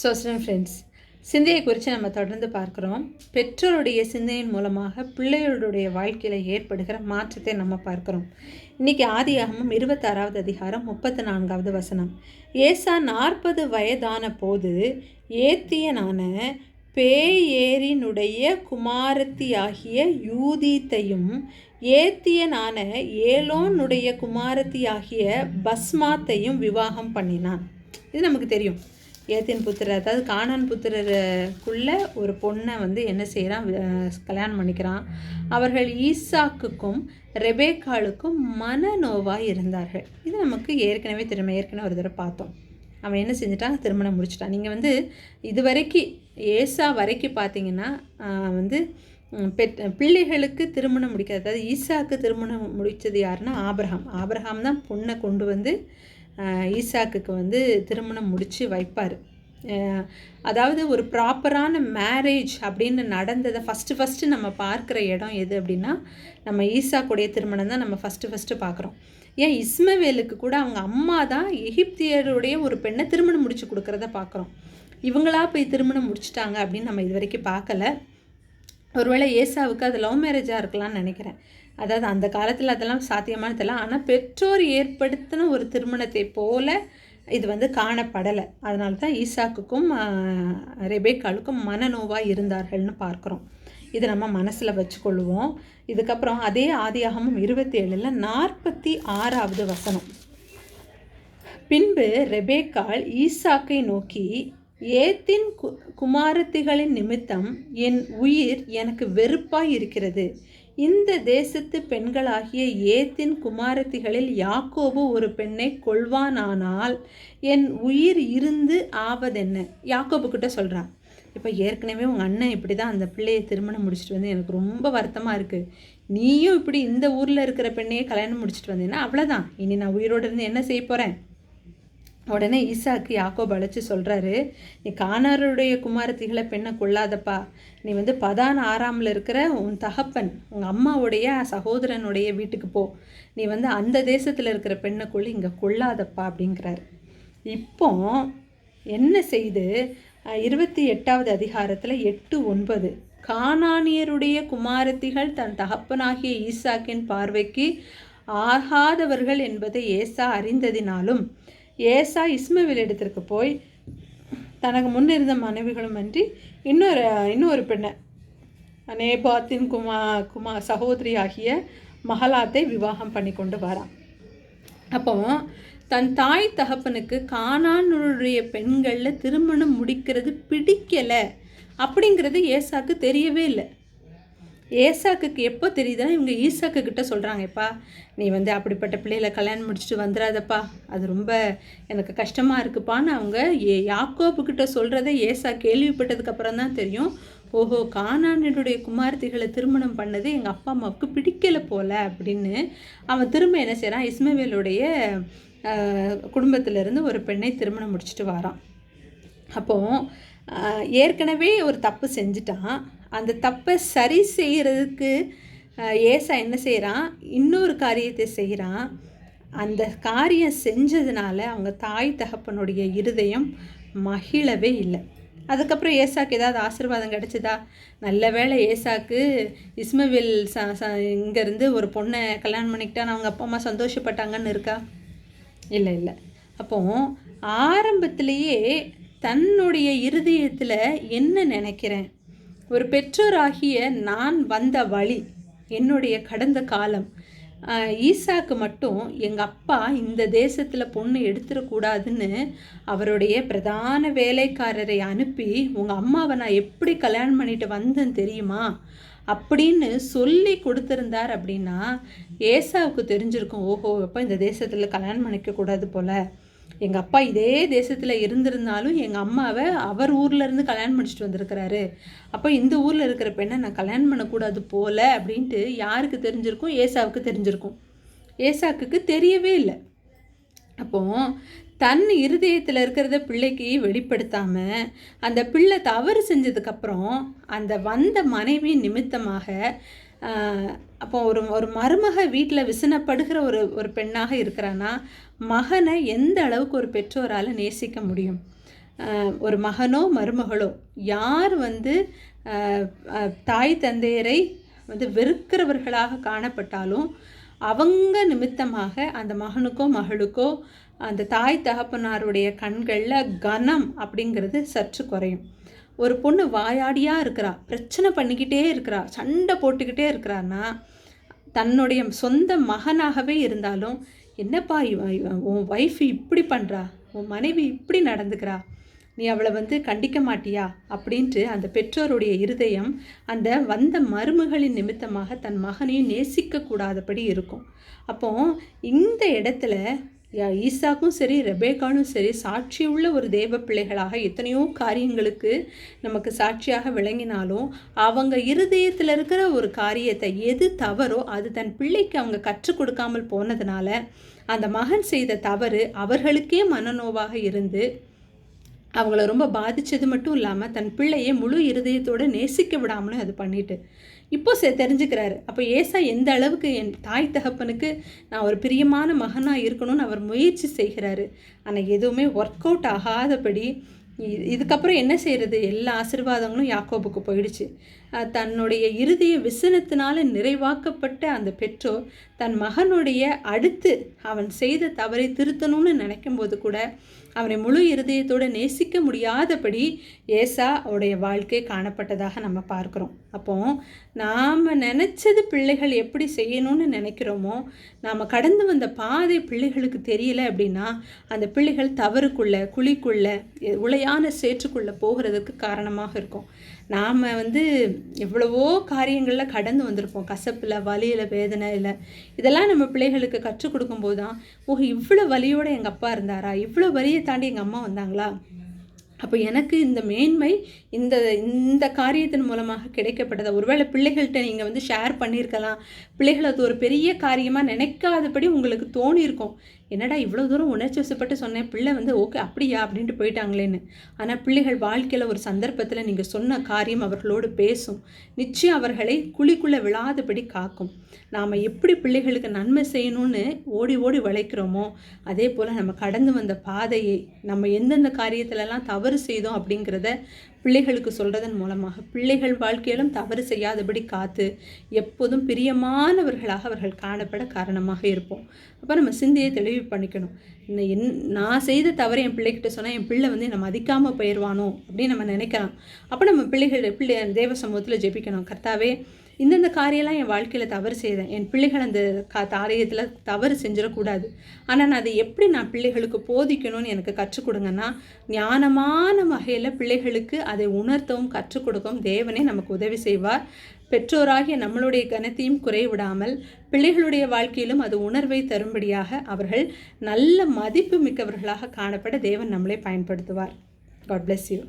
So friends சிந்தையை குறித்து நம்ம தொடர்ந்து பார்க்குறோம். பெற்றோருடைய சிந்தையின் மூலமாக பிள்ளைகளுடைய வாழ்க்கையில் ஏற்படுகிற மாற்றத்தை நம்ம பார்க்குறோம். இன்றைக்கி ஆதியாகமும் இருபத்தாறாவது அதிகாரம் முப்பத்தி நான்காவது வசனம். ஏசா நாற்பது வயதான போது ஏத்தியனான பேயேரினுடைய குமாரத்தியாகிய யூதீத்தையும் ஏத்தியனான ஏலோனுடைய குமாரத்தியாகிய பஸ்மாத்தையும் விவாகம் பண்ணினான். இது நமக்கு தெரியும். ஏத்தின் புத்திரர் அதாவது காணான் புத்திரருக்குள்ளே ஒரு பொண்ணை வந்து என்ன செய்கிறான் கல்யாணம் பண்ணிக்கிறான். அவர்கள் ஈசாக்குக்கும் ரெபேக்காளுக்கும் மனநோவாக இருந்தார்கள். இது நமக்கு ஏற்கனவே திரும்ப ஏற்கனவே ஒரு தடவை பார்த்தோம். அவன் என்ன செஞ்சிட்டான்? திருமணம் முடிச்சிட்டான். நீங்கள் வந்து இது வரைக்கும் ஏசா வரைக்கும் பார்த்தீங்கன்னா வந்து பெட் பிள்ளைகளுக்கு திருமணம் முடிக்காது. அதாவது ஈசாக்கு திருமணம் முடித்தது யாருன்னா ஆபிரஹாம் ஆபிரஹாம் தான் பொண்ணை கொண்டு வந்து ஈசாக்குக்கு வந்து திருமணம் முடித்து வைப்பார். அதாவது ஒரு ப்ராப்பரான மேரேஜ் அப்படின்னு நடந்ததை ஃபஸ்ட்டு ஃபஸ்ட்டு நம்ம பார்க்குற இடம் எது அப்படின்னா நம்ம ஈசாக்குடைய திருமணம் தான் நம்ம ஃபஸ்ட்டு ஃபஸ்ட்டு பார்க்குறோம். ஏன் இஸ்மவேலுக்கு கூட அவங்க அம்மா தான் எகிப்தியருடைய ஒரு பெண்ணை திருமணம் முடிச்சு கொடுக்குறத பார்க்குறோம். இவங்களா போய் திருமணம் முடிச்சிட்டாங்க அப்படின்னு நம்ம இது வரைக்கும் பார்க்கல. ஒருவேளை ஏசாவுக்கு அது லவ் மேரேஜாக இருக்கலாம்னு நினைக்கிறேன். அதாவது அந்த காலத்தில் அதெல்லாம் சாத்தியமான தெரியல ஆனால் பெற்றோர் ஏற்படுத்தின ஒரு திருமணத்தை போல இது வந்து காணப்படலை. அதனால தான் ஈசாக்குக்கும் ரெபேக்காலுக்கும் மனநோவாக இருந்தார்கள்னு பார்க்குறோம். இதை நம்ம மனசில் வச்சுக்கொள்வோம். இதுக்கப்புறம் அதே ஆதியாகமும் இருபத்தி ஏழில் நாற்பத்தி ஆறாவது வசனம். பின்பு ரெபேக்கால் ஈசாக்கை நோக்கி ஏத்தின் கு குமாரத்திகளின் நிமித்தம் என் உயிர் எனக்கு வெறுப்பாய் இருக்கிறது. இந்த தேசத்து பெண்களாகிய ஏத்தின் குமாரத்திகளில் யாக்கோபு ஒரு பெண்ணை கொள்வானானால் என் உயிர் இருந்து ஆவதென்ன? யாக்கோபு கிட்ட சொல்கிறான் இப்போ ஏற்கனவே உங்கள் அண்ணன் இப்படி தான் அந்த பிள்ளையை திருமணம் முடிச்சுட்டு வந்து எனக்கு ரொம்ப வருத்தமாக இருக்குது நீயும் இப்படி இந்த ஊரில் இருக்கிற பெண்ணையே கல்யாணம் முடிச்சுட்டு வந்தேன்னா அவ்வளோதான் இனி நான் உயிரோடு இருந்து என்ன செய்ய போகிறேன் உடனே ஈசாக்கு யாக்கோப் அழைச்சி சொல்கிறாரு நீ காணாருடைய குமாரத்திகளை பெண்ணை கொள்ளாதப்பா. நீ வந்து பதான் ஆறாமில் இருக்கிற உன் தகப்பன் உங்கள் அம்மாவுடைய சகோதரனுடைய வீட்டுக்கு போ. நீ வந்து அந்த தேசத்தில் இருக்கிற பெண்ணை கொள்ளி இங்கே கொள்ளாதப்பா அப்படிங்கிறாரு. இப்போ என்ன செய்து இருபத்தி எட்டாவது அதிகாரத்தில் எட்டு ஒன்பது கானானியருடைய குமாரத்திகள் தன் தகப்பனாகிய ஈசாக்கின் பார்வைக்கு ஆகாதவர்கள் என்பதை ஏசா அறிந்ததினாலும் ஏசா இஸ்மவில் இடத்திற்கு போய் தனக்கு முன்னிருந்த மனைவிகளும் அன்றி இன்னொரு இன்னொரு பெண்ணை நேபாத்தின் குமா குமா சகோதரி ஆகிய மகளாத்தை விவாகம் பண்ணி கொண்டு வரான். அப்போ தன் தாய் தகப்பனுக்கு காணானுடைய பெண்களில் திருமணம் முடிக்கிறது பிடிக்கலை அப்படிங்கிறது ஏசாக்கு தெரியவே இல்லை. ஏசாக்குக்கு எப்போ தெரியுதுன்னா இவங்க ஈசாக்கு கிட்ட சொல்கிறாங்கப்பா நீ வந்து அப்படிப்பட்ட பிள்ளைகளை கல்யாணம் முடிச்சுட்டு வந்துடாதப்பா அது ரொம்ப எனக்கு கஷ்டமாக இருக்குப்பான்னு அவங்க ஏ யாக்கோபுக்கிட்ட சொல்கிறத ஏசா கேள்விப்பட்டதுக்கப்புறம் தான் தெரியும். ஓஹோ காணானுடைய குமார்த்திகளை திருமணம் பண்ணது எங்கள் அப்பா அம்மாவுக்கு பிடிக்கலை போல அப்படின்னு அவன் திரும்ப என்ன செய்கிறான் இஸ்மவேலுடைய குடும்பத்திலேருந்து ஒரு பெண்ணை திருமணம் முடிச்சுட்டு வரான். அப்போது ஏற்கனவே ஒரு தப்பு செஞ்சுட்டான். அந்த தப்பை சரி செய்கிறதுக்கு ஏசா என்ன செய்கிறான் இன்னொரு காரியத்தை செய்கிறான் அந்த காரியம் செஞ்சதுனால அவங்க தாய் தகப்பனுடைய இருதயம் மகிழவே இல்லை. அதுக்கப்புறம் ஏசாக்கு ஏதாவது ஆசிர்வாதம் கிடச்சிதா? நல்ல வேலை ஏசாக்கு இஸ்மவில் ச ச இங்கேருந்து ஒரு பொண்ணை கல்யாணம் பண்ணிக்கிட்டான்னு அவங்க அப்பா அம்மா சந்தோஷப்பட்டாங்கன்னு இருக்கா? இல்லை இல்லை. அப்போ ஆரம்பத்திலேயே தன்னுடைய இருதயத்தில் என்ன நினைக்கிறேன்? ஒரு பெற்றோராகிய நான் வந்த வழி என்னுடைய கடந்த காலம். ஈசாக்கு மட்டும் எங்கள் அப்பா இந்த தேசத்தில் பொண்ணு எடுத்துடக்கூடாதுன்னு அவருடைய பிரதான வேலைக்காரரை அனுப்பி உங்கள் அம்மாவை நான் எப்படி கல்யாணம் பண்ணிட்டு வந்தேன் தெரியுமா? அப்படின்னு சொல்லி கொடுத்துருந்தார் அப்படின்னா ஏசாவுக்கு தெரிஞ்சிருக்கும் ஓஹோ எப்போ இந்த தேசத்தில் கல்யாணம் பண்ணிக்கக்கூடாது போல். எங்கள் அப்பா இதே தேசத்தில் இருந்திருந்தாலும் எங்கள் அம்மாவை அவர் ஊர்லேருந்து கல்யாணம் பண்ணிச்சிட்டு வந்திருக்கிறாரு. அப்போ இந்த ஊரில் இருக்கிற பெண்ணை நான் கல்யாணம் பண்ணக்கூடாது போல அப்படின்ட்டு யாருக்கு தெரிஞ்சிருக்கும்? ஏசாவுக்கு தெரிஞ்சிருக்கும். ஏசாக்குக்கு தெரியவே இல்லை. அப்போ தன் இருதயத்தில் இருக்கிறத பிள்ளைக்கு வெளிப்படுத்தாமல் அந்த பிள்ளை தவறு செஞ்சதுக்கப்புறம் அந்த வந்த மனைவி நிமித்தமாக அப்போ ஒரு ஒரு மருமக வீட்டில் விசனப்படுகிற ஒரு ஒரு பெண்ணாக இருக்கிறான்னா மகனை எந்த அளவுக்கு ஒரு பெற்றோரால் நேசிக்க முடியும்? ஒரு மகனோ மருமகளோ யார் வந்து தாய் தந்தையரை வந்து வெறுக்கிறவர்களாக காணப்பட்டாலும் அவங்க நிமித்தமாக அந்த மகனுக்கோ மகளுக்கோ அந்த தாய் தகப்பனாருடைய கண்களில் கனம் அப்படிங்கிறது சற்று குறையும். ஒரு பொண்ணு வாயாடியாக இருக்கிறா பிரச்சனை பண்ணிக்கிட்டே இருக்கிறா சண்டை போட்டுக்கிட்டே இருக்கிறான்னா தன்னுடைய சொந்த மகனாகவே இருந்தாலும் என்னப்பா இவன் உன் ஒய்ஃப் இப்படி பண்ணுறா உன் மனைவி இப்படி நடந்துக்கிறா நீ அவளை வந்து கண்டிக்க மாட்டியா? அப்படின்ட்டு அந்த பெற்றோருடைய இருதயம் அந்த வந்த மருமகளின் நிமித்தமாக தன் மகனையும் நேசிக்கக்கூடாதபடி இருக்கும். அப்போ இந்த இடத்துல ஈசாக்கும் சரி ரெபேக்கானும் சரி சாட்சியுள்ள ஒரு தேவ பிள்ளைகளாக எத்தனையோ காரியங்களுக்கு நமக்கு சாட்சியாக விளங்கினாலும் அவங்க இருதயத்தில் இருக்கிற ஒரு காரியத்தை எது தவறோ அது தன் பிள்ளைக்கு அவங்க கற்றுக் கொடுக்காமல் போனதுனால அந்த மகன் செய்த தவறு அவர்களுக்கே மனநோவாக இருந்து அவங்கள ரொம்ப பாதித்தது மட்டும் இல்லாமல் தன் பிள்ளையை முழு இருதயத்தோடு நேசிக்க விடாமலும் அது பண்ணிட்டு இப்போ செ தெரிஞ்சுக்கிறாரு. அப்போ ஏசா எந்த அளவுக்கு என் தாய் தகப்பனுக்கு நான் ஒரு பிரியமான மகனாக இருக்கணும்னு அவர் முயற்சி செய்கிறாரு. ஆனால் எதுவுமே ஒர்க் அவுட் ஆகாதபடி இதுக்கப்புறம் என்ன செய்கிறது எல்லா ஆசீர்வாதங்களும் யாக்கோபுக்கு போயிடுச்சு. தன்னுடைய இருதய விசனத்தினால நிறைவாக்கப்பட்ட அந்த பெற்றோர் தன் மகனுடைய அடுத்து அவன் செய்த தவறை திருத்தணும்னு நினைக்கும்போது கூட அவனை முழு இருதயத்தோடு நேசிக்க முடியாதபடி ஏசா அவருடைய வாழ்க்கை காணப்பட்டதாக நம்ம பார்க்குறோம். அப்போ நாம் நினச்சது பிள்ளைகள் எப்படி செய்யணும்னு நினைக்கிறோமோ நாம் கடந்து வந்த பாதை பிள்ளைகளுக்கு தெரியல அப்படின்னா அந்த பிள்ளைகள் தவறுக்குள்ளே குழிக்குள்ளே உளையான சேற்றுக்குள்ளே போகிறதுக்கு காரணமாக இருக்கும். நாம் வந்து எவ்வளவோ காரியங்களில் கடந்து வந்திருப்போம். கசப்பில் வலியில் வேதனையில் இதெல்லாம் நம்ம பிள்ளைகளுக்கு கற்றுக் கொடுக்கும்போது தான் ஓ இவ்வளோ வலியோடு எங்கள் அப்பா இருந்தாரா? இவ்வளோ வலியை தாண்டி எங்கள் அம்மா வந்தாங்களா? அப்போ எனக்கு இந்த மேன்மை இந்த இந்த காரியத்தின் மூலமாக கிடைக்கப்பட்டதா? ஒருவேளை பிள்ளைகள்கிட்ட நீங்கள் வந்து ஷேர் பண்ணியிருக்கலாம் பிள்ளைகள் அது ஒரு பெரிய காரியமாக நினைக்காதபடி உங்களுக்கு தோணியிருக்கும். என்னடா இவ்வளோ தூரம் உணர்ச்சி வசப்பட்டு சொன்னேன் பிள்ளை வந்து ஓகே அப்படியா? அப்படின்ட்டு போயிட்டாங்களேன்னு. ஆனால் பிள்ளைகள் வாழ்க்கையில் ஒரு சந்தர்ப்பத்தில் நீங்கள் சொன்ன காரியம் அவர்களோடு பேசும். நிச்சயம் அவர்களை குழிக்குள்ளே விழாதபடி காக்கும். நாம் எப்படி பிள்ளைகளுக்கு நன்மை செய்யணும்னு ஓடி ஓடி வளைக்கிறோமோ அதே போல் நம்ம கடந்து வந்த பாதையை நம்ம எந்தெந்த காரியத்திலலாம் தவறு செய்தோம் அப்படிங்கிறத பிள்ளைகளுக்கு சொல்கிறதன் மூலமாக பிள்ளைகள் வாழ்க்கையிலும் தவறு செய்யாதபடி காத்து எப்போதும் பிரியமானவர்களாக அவர்கள் காணப்பட காரணமாக இருப்போம். அப்போ நம்ம சிந்தையை தெளிவு பண்ணிக்கணும். என்ன என் நான் செய்த தவறை என் பிள்ளைகிட்ட சொன்னால் என் பிள்ளை வந்து என்னை மதிக்காமல் போயிடுவானோ அப்படின்னு நம்ம நினைக்கலாம். அப்போ நம்ம பிள்ளைகள் பிள்ளை தேவ சமூகத்தில் ஜெபிக்கணும். கர்த்தாவே இந்தந்த காரியம்லாம் என் வாழ்க்கையில் தவறு செய்தேன். என் பிள்ளைகள் அந்த கா காரியத்தில் தவறு செஞ்சிடக்கூடாது. ஆனால் நான் அதை எப்படி நான் பிள்ளைகளுக்கு போதிக்கணும்னு எனக்கு கற்றுக் கொடுங்கன்னா ஞானமான வகையில் பிள்ளைகளுக்கு அதை உணர்த்தவும் கற்றுக் கொடுக்கவும் தேவனே நமக்கு உதவி செய்வார். பெற்றோராகிய நம்மளுடைய கனத்தையும் குறைவிடாமல் பிள்ளைகளுடைய வாழ்க்கையிலும் அது உணர்வை தரும்படியாக அவர்கள் நல்ல மதிப்பு மிக்கவர்களாக காணப்பட தேவன் நம்மளை பயன்படுத்துவார். God bless you